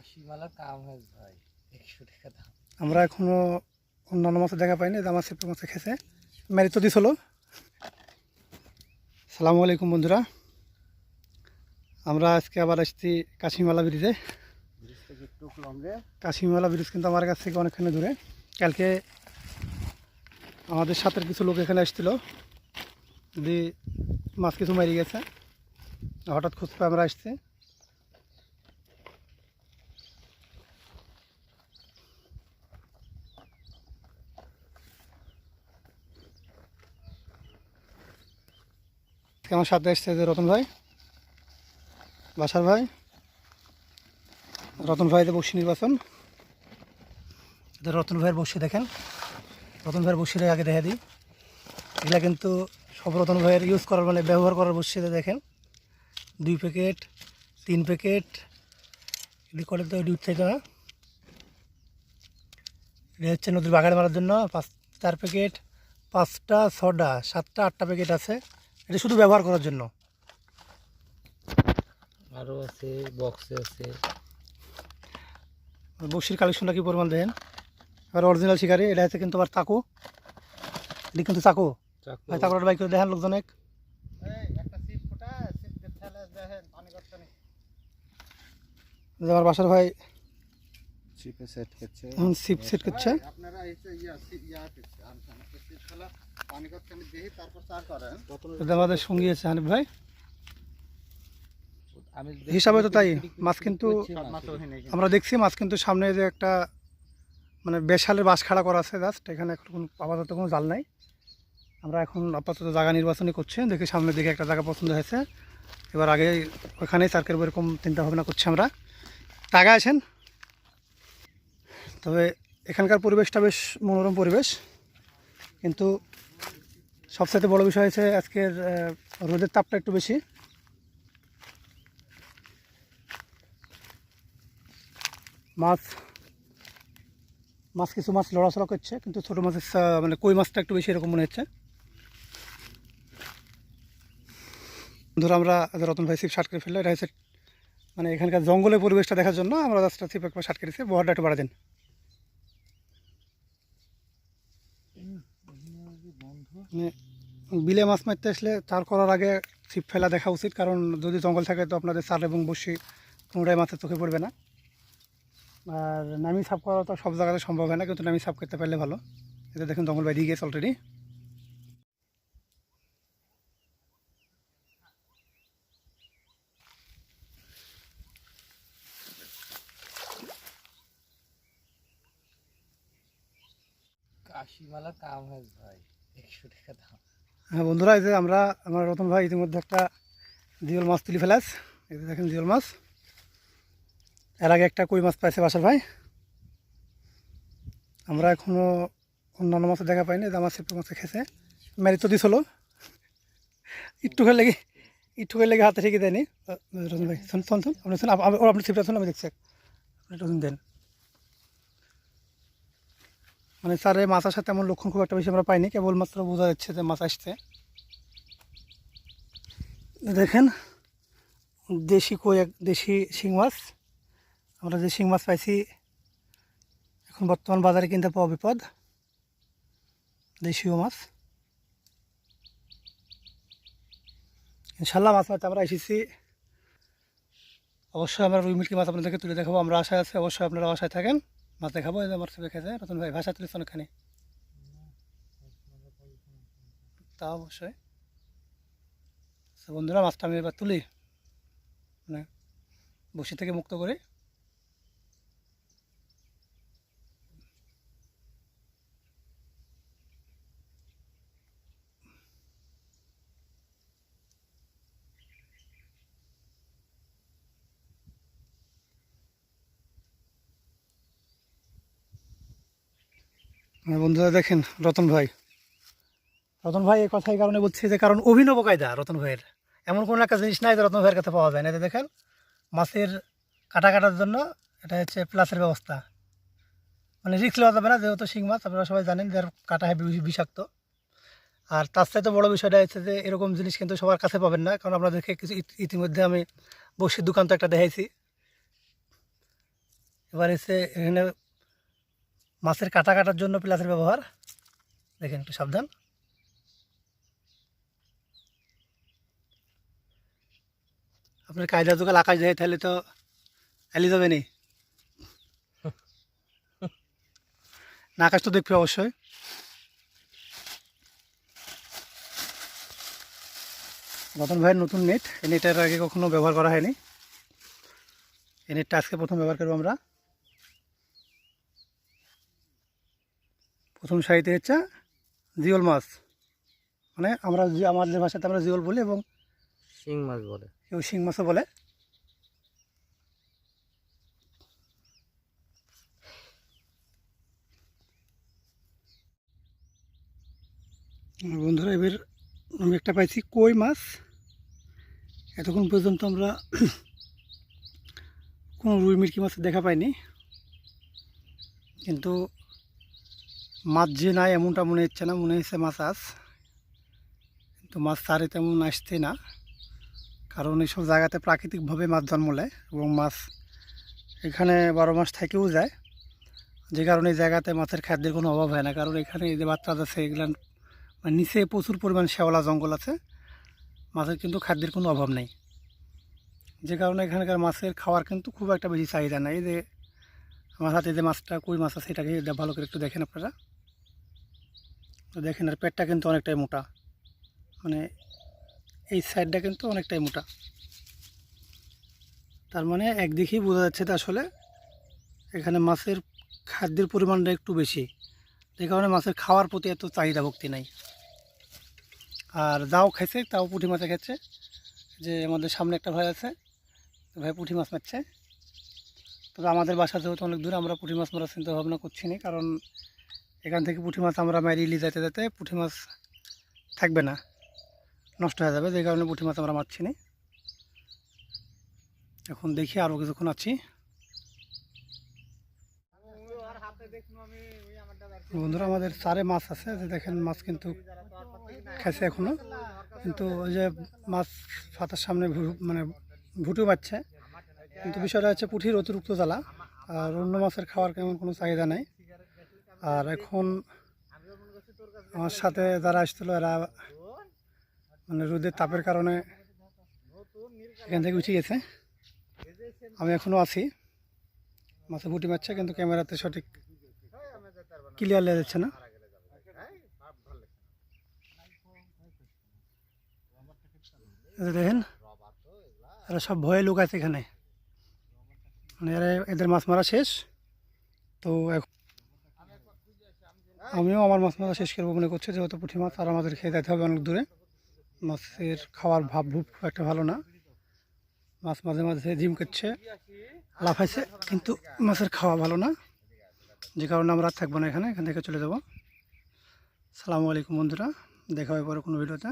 কাশিমালা কাম হয়েছে ভাই একশো টাকা দাম। আমরা এখনও অন্যান্য মাছে দেখা পাইনি আমার সিপে মাছে খেয়েছে। মেরি তো দিছিল। সালামু আলাইকুম বন্ধুরা। আমরা আজকে আবার আসছি কাশিমালা ব্রিজে। কাশিমালা ব্রিজ কিন্তু আমার কাছ থেকে অনেকখানি দূরে। কালকে আমাদের সাথের কিছু লোক এখানে এসেছিল যদি মাছ কিছু মারি গেছে হঠাৎ খুঁজতে আমরা আসছি। আজকে আমার সাথে এসছে যে রতন ভাই, বাসার ভাই। রতন ভাইদের বসি নির্বাচন। রতন ভাইয়ের বসি দেখেন। রতন ভাইয়ের বসিটা আগে দেখা দিই। এগুলা কিন্তু সব রতন ভাইয়ের ইউজ করার মানে ব্যবহার করার বসিতে দেখেন। দুই প্যাকেট, তিন প্যাকেট। এগুলি করে তো ডিউট থেকে না। এটা হচ্ছে নদীর বাগানে মারার জন্য পাঁচ, চার প্যাকেট, পাঁচটা, ছটা, সাতটা, আটটা প্যাকেট আছে। এটা শুধু ব্যবহার করার জন্য। আরও আছে বক্সে আছে। বসির কালেকশনটা কি পরিমাণ দেখেন? এবার অরিজিনাল শিকারি এটা আছে কিন্তু আবার চাকু। এটি কিন্তু চাকু। ভাই চাকুটা বাইক করে দেখেন লোকজন এক। আমার বাসার ভাই চিপে সেট করছে। সিপ সেট করছে। আপনারা এটা আমাদের সঙ্গী আছে হানিফ ভাই। হিসাবে তো তাই মাছ কিন্তু আমরা দেখছি মাছ কিন্তু সামনে যে একটা মানে বেশালের বাস খাড়া করা আছে জাস্ট এখানে এখন আপাতত কোনো জাল নাই। আমরা এখন আপাতত জায়গা নির্বাচনই করছি দেখি সামনে দিকে একটা জায়গা পছন্দ হয়েছে। এবার আগে ওখানেই সার্কেল এরকম চিন্তা ভাবনা করছি আমরা। টাকা আছেন তবে এখানকার পরিবেশটা বেশ মনোরম পরিবেশ কিন্তু সবচাইতে বড় বিষয় হচ্ছে আজকের রোদের তাপটা একটু বেশি। মাছ মাছ কিছু মাছ লড়াচড়া করছে কিন্তু ছোটো মাছের মানে কই মাছটা একটু বেশি এরকম মনে হচ্ছে। ধরো আমরা রতন ভাই সিপ শার্ট করে ফেললে এটা হচ্ছে মানে এখানকার জঙ্গলের পরিবেশটা দেখার জন্য আমরা রাস্তা সিপ একবার শার্ট কেটেছি বহরটা একটু বাড়া দেন মানে বিলে মাছ মারতে আসলে চার করার আগে ছিপ ফেলা দেখা উচিত, কারণ যদি জঙ্গল থাকে তো আপনাদের চার এবং বসি কোনোটাই মাছের চোখে পড়বে না। আর নামি সাফ করা তো সব জায়গাতে সম্ভব হয় না, কিন্তু নামি সাফ করতে পারলে ভালো। এটা দেখুন, জঙ্গল বাইরে গিয়েছে অলরেডি কাশিমালা কাম হয়েছে ভাই, একশো টাকা দাম। হ্যাঁ বন্ধুরা, এই যে আমরা আমার রতন ভাই ইতিমধ্যে একটা জিওল মাছ তুলি ফেলাস এই যে দেখেন জিওল মাছ। এর আগে একটা কই মাছ পাইছে বাসার ভাই। আমরা এখনও অন্যান্য মাছে দেখা পাইনি, যে আমার সিপে মাছে খেয়েছে। মেরি তো দিছিল। একটু খেলে লেগে একটু খেলে লেগে হাতে ঠেকে দেয়নি। রতন ভাই, শোন শোন আপনি শোন, আপ- আপ- আপনি সিপটা শুন, আমি দেখছি। আপনি একটু দেন। মানে স্যার এই মাছ আসার তেমন লক্ষণ খুব একটা বেশি আমরা পাইনি, কেবলমাত্র বোঝা যাচ্ছে যে মাছ আসছে। দেখেন, দেশি কই এক, দেশি শিং মাছ। আমরা যে শিং মাছ পাইছি, এখন বর্তমান বাজারে কিনতে পাওয়া বিপদ। দেশীয় মাছ। ইনশাল্লাহ মাছ মারতে আমরা এসেছি। অবশ্যই আমরা রুই মিটকি মাছ আপনাদেরকে তুলে দেখাবো, আমরা আশায় আছি, অবশ্যই আপনারা আশায় থাকেন। মাছ দেখাবো আমার সবাই খেয়েছে, রতন ভাই ভাষা তুলেছে অনেকখানি তা অবশ্যই। তো বন্ধুরা, মাছটা আমি এবার তুলি। মানে বসি থেকে মুক্ত করে। বন্ধুরা দেখেন, রতন ভাই। রতন ভাই এই কথা এই কারণে বলছি যে, কারণ অভিনব কায়দা রতন ভাইয়ের। এমন কোনো একটা জিনিস নাই যে রতন ভাইয়ের কাছে পাওয়া যায় না। এটা দেখেন, মাছের কাটা কাটার জন্য এটা হচ্ছে প্লাসের ব্যবস্থা। মানে রিক্স নেওয়া যাবে না, যেহেতু শিং মাছ, আপনারা সবাই জানেন যে এর কাটা হয় বিষাক্ত। আর তার চাইতে বড় বিষয়টা হচ্ছে যে, এরকম জিনিস কিন্তু সবার কাছে পাবেন না। কারণ আপনাদেরকে কিছু ইতি- ইতিমধ্যে আমি বসির দোকান তো একটা দেখাইছি। এবার এসে এখানে মাছের কাটা কাটার জন্য প্লাসের ব্যবহার। দেখেন একটু সাবধান। আপনার কায়দা যুগাল আকাশ দেয়, তাহলে তো এলি যাবে নি। না আকাশ তো দেখবে অবশ্যই। রতন ভাইয়ের নতুন নেট এই নেটের আগে কখনো ব্যবহার করা হয়নি। এই নেটটা আজকে প্রথম ব্যবহার করব আমরা। প্রথম সারিতে হচ্ছে জিওল মাছ। মানে আমরা আমাদের ভাষাতে আমরা জিওল বলি এবং শিং মাছ বলে। কেউ শিং মাছও বলে। বন্ধুরা এবার আমি একটা পাইছি কই মাছ। এতক্ষণ পর্যন্ত আমরা কোনো রুই মিরকি মাছের দেখা পাইনি। কিন্তু মাছ যে নাই, এমনটা মনে হচ্ছে না, মনে হচ্ছে মাছ আস কিন্তু মাছ সারে তেমন আসছে না, কারণ এইসব জায়গাতে প্রাকৃতিকভাবে মাছ জন্ম নেয় এবং মাছ এখানে বারো মাস থেকেও যায়। যে কারণে এই জায়গাতে মাছের খাদ্যের কোনো অভাব হয় না, কারণ এখানে এই যে বাচ্চা আছে এগুলান মানে নিচে প্রচুর পরিমাণ শেওলা জঙ্গল আছে, মাছের কিন্তু খাদ্যের কোনো অভাব নেই। যে কারণে এখানকার মাছের খাওয়ার কিন্তু খুব একটা বেশি চাহিদা নাই। যে আমার হাতে যে মাছটা, কই মাছ আছে এটাকে ভালো করে একটু দেখেন আপনারা। তো দেখেন, আর পেটটা কিন্তু অনেকটাই মোটা। মানে এই সাইডটা কিন্তু অনেকটাই মোটা। তার মানে একদিকেই বোঝা যাচ্ছে যে আসলে এখানে মাছের খাদ্যের পরিমাণটা একটু বেশি। যে কারণে মাছের খাওয়ার প্রতি এত চাহিদা ভক্তি নাই। আর যাও খাইছে, তাও পুঁটি মাছে খাচ্ছে যে আমাদের সামনে একটা ভাই আছে, ভাই পুঁটি মাছ মারছে। তবে আমাদের বাসা যেহেতু অনেক দূরে, আমরা পুঁটি মাছ মারার চিন্তা ভাবনা করছি না, কারণ এখান থেকে পুঁটি মাছ আমরা মারিয়ে যেতে যেতে পুঁটি মাছ থাকবে না, নষ্ট হয়ে যাবে, যে কারণে পুঁটি মাছ আমরা মারছি না। এখন দেখি আরও কিছুক্ষণ আছি। বন্ধুরা, আমাদের চারে মাছ আছে যে দেখেন মাছ কিন্তু খাইছে এখনও। কিন্তু ওই যে মাছ ফাতার সামনে মানে ভুটু পাচ্ছে কিন্তু বিষয়টা হচ্ছে পুঁঠির অতিরিক্ত জ্বালা। আর অন্য মাছের খাওয়ার কেমন কোনো চাহিদা নেই। আর এখন আমার সাথে যারা আসছিল, এরা মানে রোদের তাপের কারণে এখান থেকে উঠে গেছে। আমি এখনও আছি। মাছে ফুটি মারছে, কিন্তু ক্যামেরাতে সঠিক ক্লিয়ার লেগে যাচ্ছে না। দেখেন, এরা সব ভয়ে লোক আছে এখানে। মানে এরা এদের মাছ মারা শেষ। তো আমিও আমার মাছ মারা শেষ করব মনে করছি, যেহেতু পুঁটি মাছ আর আমাদের খেয়ে যেতে হবে অনেক দূরে। মাছের খাওয়ার ভাব ভুব খুব একটা ভালো না। মাছ মাঝে মাঝে জিম করছে লাফাইছে কিন্তু মাছের খাওয়া ভালো না। যে কারণে আমরা থাকব না এখানে, এখান থেকে চলে যাব। সালামু আলাইকুম বন্ধুরা, দেখা হবে পরে কোনো ভিডিওতে।